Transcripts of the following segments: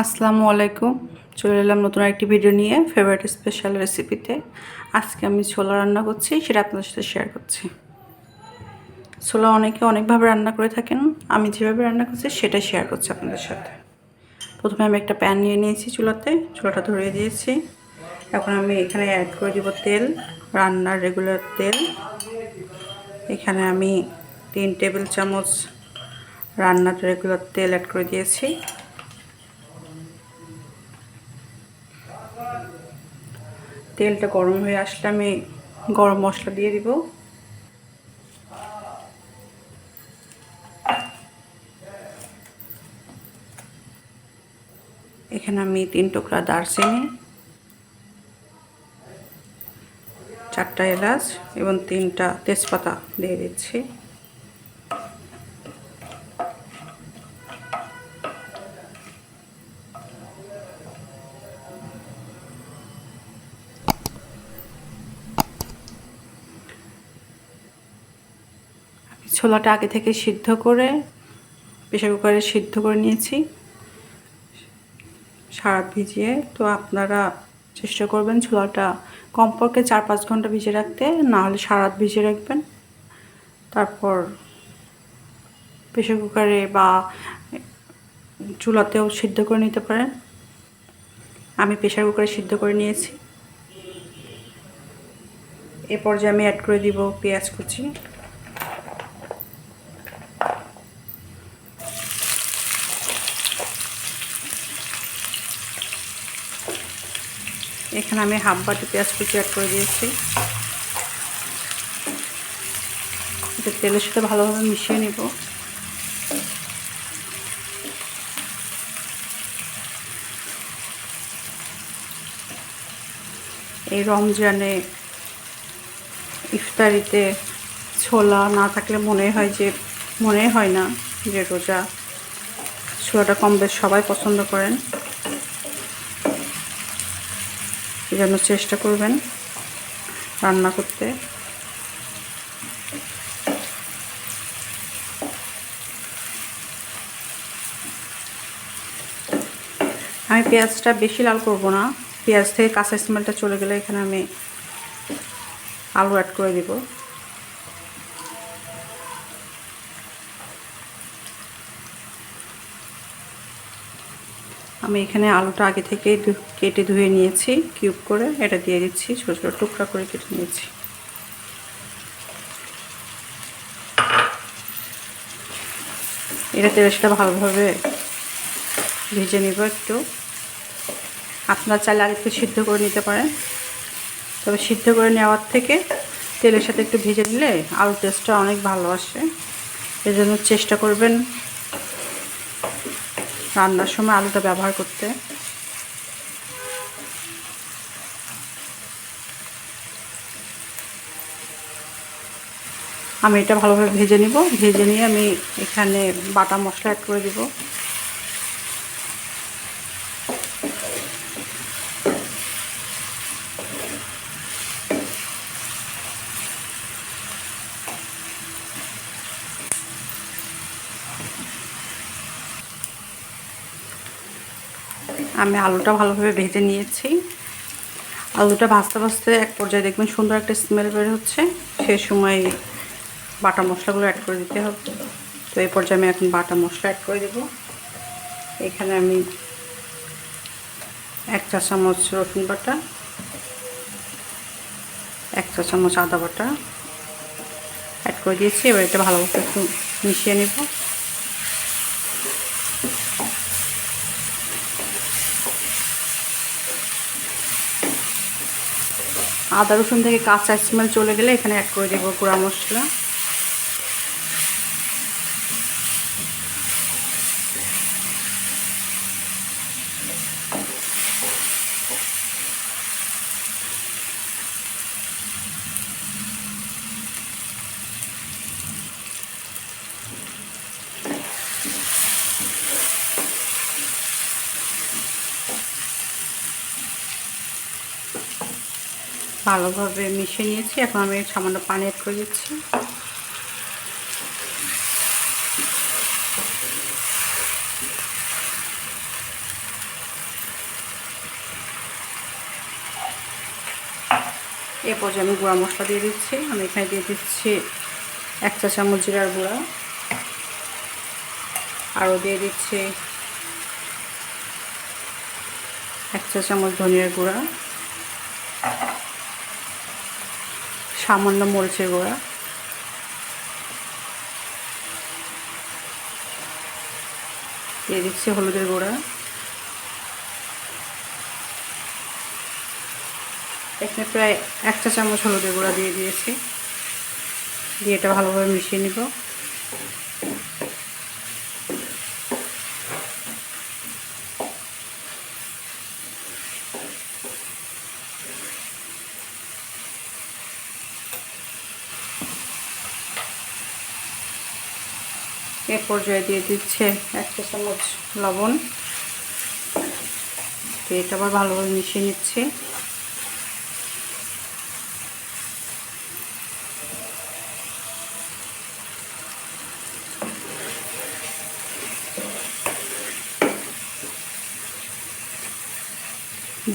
আসসালামু আলাইকুম। চলে এলাম নতুন একটি ভিডিও নিয়ে ফেভারিট স্পেশাল রেসিপিতে আজকে আমি ছোলা রান্না করছি, সেটা আপনাদের সাথে শেয়ার করছি। ছোলা অনেকে অনেকভাবে রান্না করে থাকেন, আমি যেভাবে রান্না করছি সেটা শেয়ার করছি আপনাদের সাথে। প্রথমে আমি একটা প্যান নিয়ে নিয়েছি চুলাতে, চুলাটা ধরিয়ে দিয়েছি। এখন আমি এখানে অ্যাড করে দিব তেল, রান্নার রেগুলার তেল। এখানে আমি তিন টেবিল চামচ রান্নার রেগুলার তেল অ্যাড করে দিয়েছি। তেলটা গরম হয়ে আসলে আমি গরম মশলা দিয়ে দিব। এখানে আমি তিন টুকরা দারচিনি, চারটা এলাচ এবং তিনটা তেজপাতা দিয়ে দিচ্ছি। ছোলাটা আগে থেকে সিদ্ধ করে প্রেশার কুকারে সিদ্ধ করে নিয়েছি। সারা ভিজিয়ে, তো আপনারা চেষ্টা করবেন ছোলাটা কমপক্ষে চার পাঁচ ঘণ্টা ভিজে রাখতে, না হলে সারা রাত ভিজে রাখবেন। তারপর প্রেশার কুকারে বা চুলাতেও সিদ্ধ করে নিতে পারেন। আমি প্রেশার কুকারে সিদ্ধ করে নিয়েছি। এ পর্যায়ে আমি অ্যাড করে দিব পেঁয়াজ কুচি। এখানে আমি হাফ বাটি পেঁয়াজ কুচি অ্যাড করে দিয়েছি। এটা তেলের সাথে ভালোভাবে মিশিয়ে নিব। এই রমজানে ইফতারিতে ছোলা না থাকলে মনে হয় যে, মনে হয় না যে রোজা ছোলাটা কম বেশ সবাই পছন্দ করেন। জন্য চেষ্টা করবেন রান্না করতে। আমি পেঁয়াজটা বেশি লাল করব না। পেঁয়াজ থেকে কাঁচা স্মেলটা চলে গেলে এখানে আমি আলু অ্যাড করে দিব। আমি এখানে আলুটা আগে থেকেই কেটে ধুয়ে নিয়েছি, কিউব করে এটা দিয়ে দিচ্ছি, ছোটো ছোটো টুকরা করে কেটে নিয়েছি। এটা তেলেটা ভালোভাবে ভেজে নিব একটু। আপনারা চাইলে আরেকটু সিদ্ধ করে নিতে পারেন। তবে সিদ্ধ করে নেওয়ার থেকে তেলের সাথে একটু ভেজে নিলে আলু টেস্টটা অনেক ভালো আসে। এজন্য চেষ্টা করবেন রান্নার সময় আলুটা ব্যবহার করতে। আমি এটা ভালোভাবে ভেজে নিব। ভেজে নিয়ে আমি এখানে বাটা মশলা অ্যাড করে দিব। আমি আলুটা ভালোভাবে ভেজে নিয়েছি। আলুটা ভাজতে ভাজতে এক পর্যায়ে দেখবেন সুন্দর একটা স্মেল বের হচ্ছে। সে সময় বাটা মশলাগুলো অ্যাড করে দিতে হবে। তো এই পর্যায়ে আমি এখন বাটা মশলা অ্যাড করে দেব। এখানে আমি এক চা চামচ রসুন বাটা, এক চা চামচ আদা বাটা অ্যাড করে দিয়েছি। এবার এটা ভালোভাবে একটু মিশিয়ে নেব। আদা রসুন থেকে কাঁচা স্মেল চলে গেলে এখানে অ্যাড করে দেবো গুঁড়া মশলা। ভালোভাবে মিশিয়ে নিয়েছি। এখন আমি সামান্য পানি অ্যাড করে দিচ্ছি। এরপর যে আমি গুঁড়া মশলা দিয়ে দিচ্ছি। আমি এখানে দিয়ে দিচ্ছি এক চা চামচ জিরার গুঁড়া। আরও দিয়ে দিচ্ছি এক চা চামচ ধনিয়ার গুঁড়া। সামান্য মরিচের গুঁড়া। দিয়ে দিচ্ছি হলুদের গুঁড়া। এখানে প্রায় এক চা চামচ হলুদের গুঁড়া দিয়ে দিয়েছি। দিয়ে এটা ভালোভাবে মিশিয়ে নিব। এ পর্যায়ে দিয়ে দিচ্ছে এক চা চামচ লবণ। তো এটা আবার ভালোভাবে মিশিয়ে নিচ্ছি।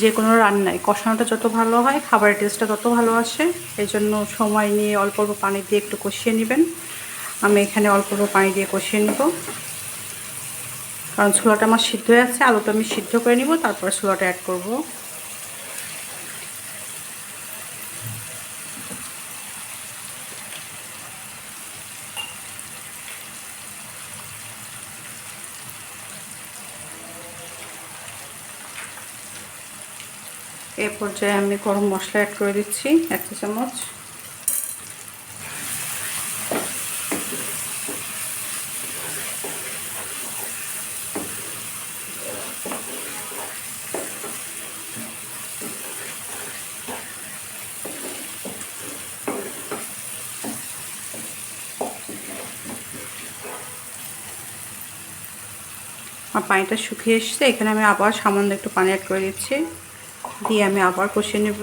যে কোনো রান্নায় কষানোটা যত ভালো হয়, খাবারের টেস্টটা তত ভালো আসে। এই জন্য সময় নিয়ে অল্প অল্প পানি দিয়ে একটু কষিয়ে নেবেন। আমি এখানে অল্প অল্প পানি দিয়ে কষিয়ে নিব। কারণ ছোলাটা আমার সিদ্ধ হয়ে আছে, আলুটা আমি সিদ্ধ করে নিব, তারপরে ছোলাটা অ্যাড করব। এ পর্যায়ে আমি গরম মশলা অ্যাড করে দিচ্ছি, এক চামচ আমার পানিটা শুকিয়ে এসছে। এখানে আমি আবার সামান্য একটু পানি অ্যাড করে দিচ্ছি। দিয়ে আমি আবার কষিয়ে নেব।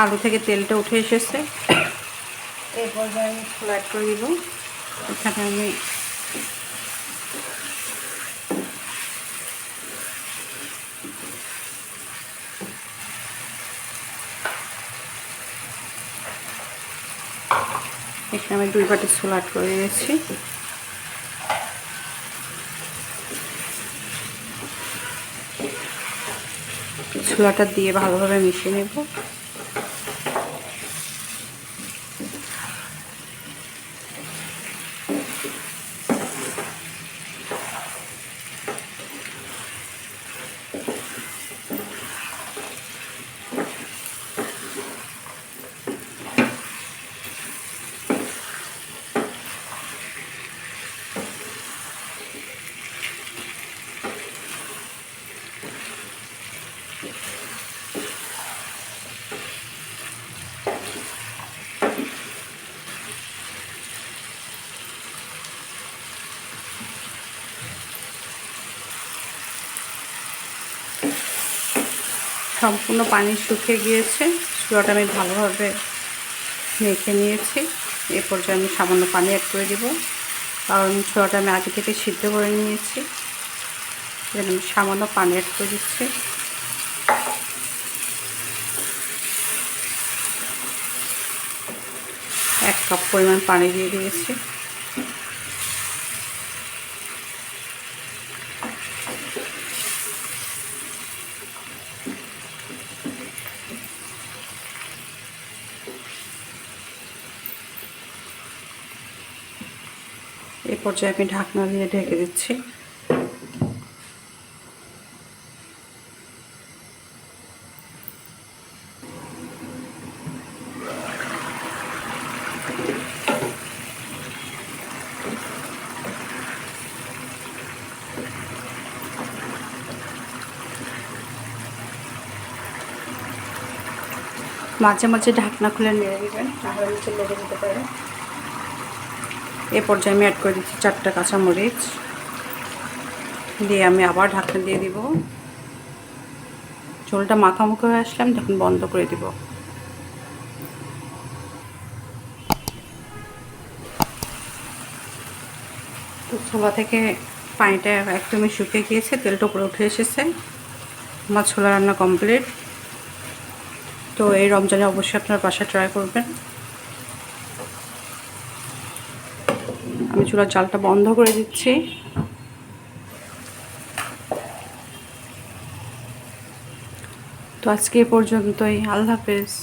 আলু থেকে তেলটা উঠে এসেছে। এরপর আমি অ্যাড করে দিব এখানে আমি এখানে আমি দুই বাটি ছোলা করে দিয়েছি ছোলাটা দিয়ে ভালোভাবে মিশিয়ে নেব। সম্পূর্ণ পানি শুকিয়ে গিয়েছে। চুলাটা আমি ভালোভাবে মেখে নিয়েছি। এ পর্যায়ে আমি সামান্য পানি অ্যাড করে দিব। কারণ ছোলাটা আমি আগে থেকে সিদ্ধ করে নিয়েছি। আমি সামান্য পানি অ্যাড করে দিচ্ছি। এক কাপ পরিমাণ পানি দিয়ে দিয়েছি। পর্যায়ে আমি ঢাকনা দিয়ে ঢেকে দিচ্ছি। মাঝে মাঝে ঢাকনা খুলে নেড়ে দেবেন তাহলে নিচে লেগে যেতে পারে। এ পর্যায়ে আমি অ্যাড করে দিচ্ছি চারটা কাঁচামরিচ। দিয়ে আমি আবার ঢাকনা দিয়ে দিব। ঝোলটা মাখামুখো হয়ে আসলে আমি তখন বন্ধ করে দিব। তো ছোলা থেকে পানিটা একদমই শুকিয়ে গিয়েছে, তেলটা উপরে উঠে এসেছে। আমার ছোলা রান্না কমপ্লিট তো এই রমজানে অবশ্যই আপনার বাসা ট্রাই করবেন। আমি চুলার চালটা বন্ধ করে দিচ্ছি। তো আজকে পর্যন্তই। আল্লাহ হাফেজ।